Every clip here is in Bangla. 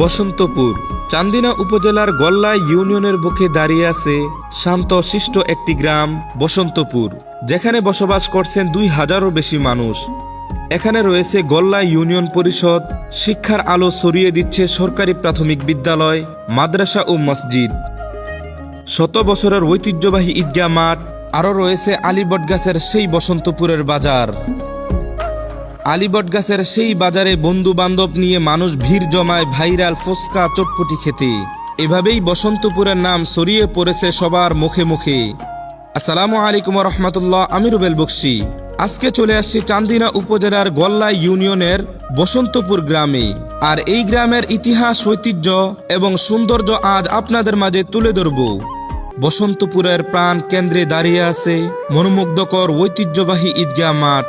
বসন্তপুর। চান্দিনা উপজেলার গল্লা ইউনিয়নের বুকে দাঁড়িয়ে আছে শান্ত, শিষ্ট একটি গ্রাম, বসন্তপুর, যেখানে বসবাস করছেন দুই হাজারও বেশি মানুষ। এখানে রয়েছে গল্লা ইউনিয়ন পরিষদ, শিক্ষার আলো ছড়িয়ে দিচ্ছে সরকারি প্রাথমিক বিদ্যালয়, মাদ্রাসা ও মসজিদ। শত বছরের ঐতিহ্যবাহী ঈদগাহ মাঠ, আরও রয়েছে আলিবট গাছের সেই বসন্তপুরের বাজার। আলিবট গাছের সেই বাজারে বন্ধু বান্ধব নিয়ে মানুষ ভিড় জমায় ভাইরাল ফুচকা চটপটি খেতে। এভাবেই বসন্তপুরের নাম ছড়িয়ে পড়েছে সবার মুখে মুখে। আসসালামু আলাইকুম রহমতুল্লাহ আমি রুবেল বক্সি। আজকে চলে আসছি চান্দিনা উপজেলার গল্লা ইউনিয়নের বসন্তপুর গ্রামে। আর এই গ্রামের ইতিহাস, ঐতিহ্য এবং সৌন্দর্য আজ আপনাদের মাঝে তুলে ধরব। বসন্তপুরের প্রাণ কেন্দ্রে দাঁড়িয়ে আছে মনোমুগ্ধকর ঐতিহ্যবাহী ঈদগাহ মাঠ।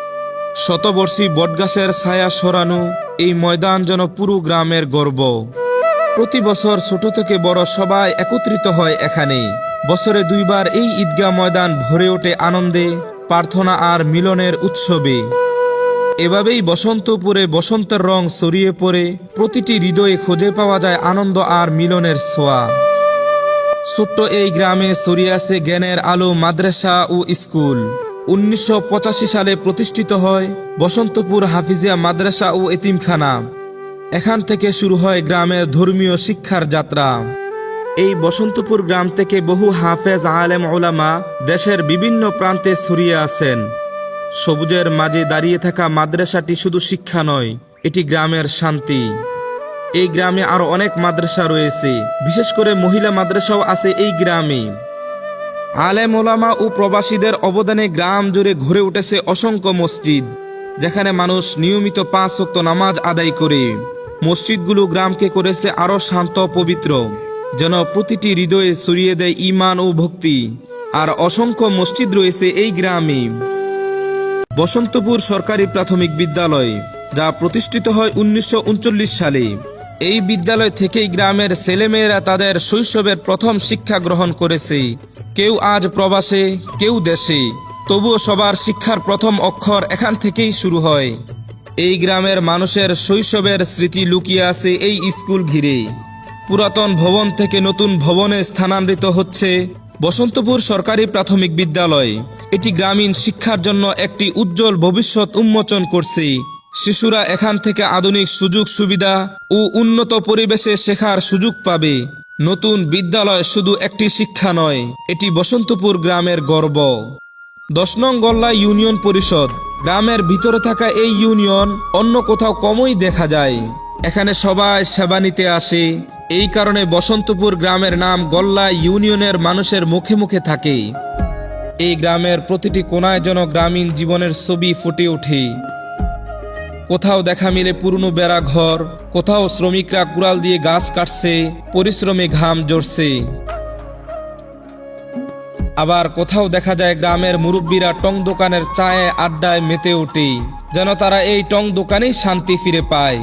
শতবর্ষী বটগাছের ছায়া সরানো এই ময়দান যেন পুরো গ্রামের গর্ব। প্রতি বছর ছোট থেকে বড় সবাই একত্রিত হয় এখানে বছরে দুইবার এই ঈদগাহ ময়দান ভরে ওঠে আনন্দে, প্রার্থনা আর মিলনের উৎসবে। এভাবেই বসন্তপুরে বসন্তের রং ছড়িয়ে পড়ে, প্রতিটি হৃদয়ে খুঁজে পাওয়া যায় আনন্দ আর মিলনের ছোঁয়া। ছোট্ট এই গ্রামে ছড়িয়ে আছে জ্ঞানের আলো মাদ্রাসা ও স্কুল। উনিশশো পঁচাশি সালে প্রতিষ্ঠিত হয় বসন্তপুর হাফিজিয়া মাদ্রাসা ও এতিমখানা। এখান থেকে শুরু হয় গ্রামের ধর্মীয় শিক্ষার যাত্রা। এই বসন্তপুর গ্রাম থেকে বহু হাফেজ, আলেম ওলামা দেশের বিভিন্ন প্রান্তে ছড়িয়ে আছেন। সবুজের মাঝে দাঁড়িয়ে থাকা মাদ্রাসাটি শুধু শিক্ষা নয়, এটি গ্রামের শান্তি। এই গ্রামে আরও অনেক মাদ্রাসা রয়েছে, বিশেষ করে মহিলা মাদ্রাসাও আছে এই গ্রামে। আলেম ওলামা ও প্রবাসীদের অবদানে গ্রাম জুড়ে ঘুরে উঠেছে অসংখ্য মসজিদ, যেখানে মানুষ নিয়মিত পাঁচ শক্ত নামাজ আদায় করে। মসজিদগুলো গ্রামকে করেছে আরও শান্ত, পবিত্র, যেন প্রতিটি হৃদয়ে ছড়িয়ে দেয় ইমান ও ভক্তি। আর অসংখ্য মসজিদ রয়েছে এই গ্রামে। বসন্তপুর সরকারি প্রাথমিক বিদ্যালয়, যা প্রতিষ্ঠিত হয় উনিশশো উনচল্লিশ সালে। এই বিদ্যালয় থেকেই গ্রামের ছেলেমেয়েরা তাদের শৈশবের প্রথম শিক্ষা গ্রহণ করেছে। কেউ আজ প্রবাসে, কেউ দেশে। তবুও সবার শিক্ষার প্রথম অক্ষর এখান থেকেই শুরু হয়। এই গ্রামের মানুষের শৈশবের স্মৃতি লুকিয়ে আছে এই স্কুল ঘিরে। পুরাতন ভবন থেকে নতুন ভবনে স্থানান্তরিত হচ্ছে বসন্তপুর সরকারি প্রাথমিক বিদ্যালয়। এটি গ্রামীণ শিক্ষার জন্য একটি উজ্জ্বল ভবিষ্যৎ উন্মোচন করছে। শিশুরা এখান থেকে আধুনিক সুযোগ সুবিধা ও উন্নত পরিবেশে শেখার সুযোগ পাবে। নতুন বিদ্যালয় শুধু একটি শিক্ষা নয়, এটি বসন্তপুর গ্রামের গর্ব। দশ নং গল্লা ইউনিয়ন পরিষদ, গ্রামের ভিতরে থাকা এই ইউনিয়ন অন্য কোথাও কমই দেখা যায়। এখানে সবাই সেবা নিতে আসে। এই কারণে বসন্তপুর গ্রামের নাম গল্লা ইউনিয়নের মানুষের মুখে মুখে থাকে। এই গ্রামের প্রতিটি কোনায় যেন গ্রামীণ জীবনের ছবি ফুটে ওঠে। কোথাও দেখা মিলে পুরনো বেড়া ঘর, কোথাও শ্রমিকরা কুড়াল দিয়ে গাছ কাটছে, পরিশ্রমে ঘাম জড়ছে আবার কোথাও দেখা যায় গ্রামের মুরব্বীরা টং দোকানের চায়ে আড্ডায় মেতে ওঠে, যেন তারা এই টং দোকানেই শান্তি ফিরে পায়।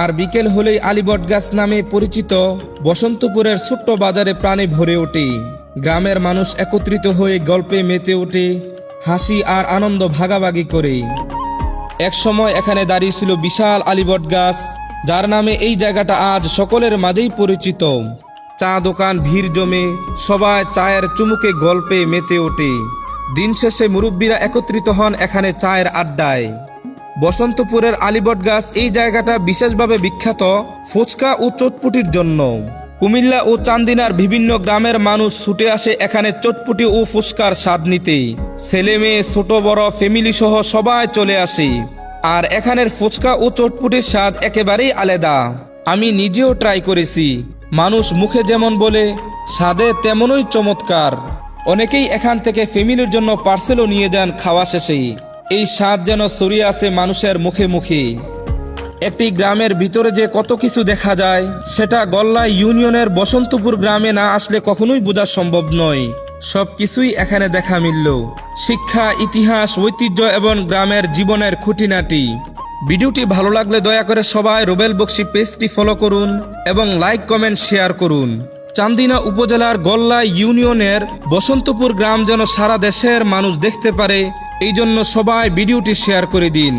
আর বিকেল হলেই আলিবট গাছ নামে পরিচিত বসন্তপুরের ছোট্ট বাজারে প্রাণে ভরে ওঠে। গ্রামের মানুষ একত্রিত হয়ে গল্পে মেতে ওঠে হাসি আর আনন্দ ভাগাভাগি করে। এক সময় এখানে দাঁড়িয়ে ছিল বিশাল আলিবট গাছ, যার নামে এই জায়গাটা আজ সকলের মাঝেই পরিচিত। চা দোকান, ভিড় জমে, সবাই চায়ের চুমুকে গল্পে মেতে ওঠে। দিন শেষে মুরব্বীরা একত্রিত হন এখানে চায়ের আড্ডায়। বসন্তপুরের আলিবট গাছ এই জায়গাটা বিশেষভাবে বিখ্যাত, ফুচকা ও চটপুটির জন্য। কুমিল্লা ও চান্দিনার বিভিন্ন গ্রামের মানুষ ছুটে আসে এখানে চটপুটি ও ফুচকার স্বাদ নিতে। ছেলে মেয়ে, ছোট, বড় ফ্যামিলি সহ সবাই চলে আসে। আর এখানের ফুচকা ও চটপুটির স্বাদ একেবারেই আলাদা। আমি নিজেও ট্রাই করেছি। মানুষ মুখে যেমন বলে, স্বাদে তেমনই চমৎকার। অনেকেই এখান থেকে ফ্যামিলির জন্য পার্সেলও নিয়ে যান খাওয়া শেষে। এই স্বাদ যেন ছড়িয়ে আছে মানুষের মুখে মুখে। একটি গ্রামের ভিতরে যে কত কিছু দেখা যায়, সেটা গল্লা ইউনিয়নের বসন্তপুর গ্রামে না আসলে কখনোই বোঝা সম্ভব নয়। সব কিছুই এখানে দেখা মিলল। শিক্ষা, ইতিহাস, ঐতিহ্য এবং গ্রামের জীবনের খুঁটিনাটি। ভিডিওটি ভালো লাগলে দয়া করে সবাই রোবেল বক্সি পেজটি ফলো করুন এবং লাইক কমেন্ট শেয়ার করুন। চান্দিনা উপজেলার গল্লা ইউনিয়নের বসন্তপুর গ্রাম যেন সারা দেশের মানুষ দেখতে পারে এই জন্য সবাই ভিডিওটি শেয়ার করে দিন।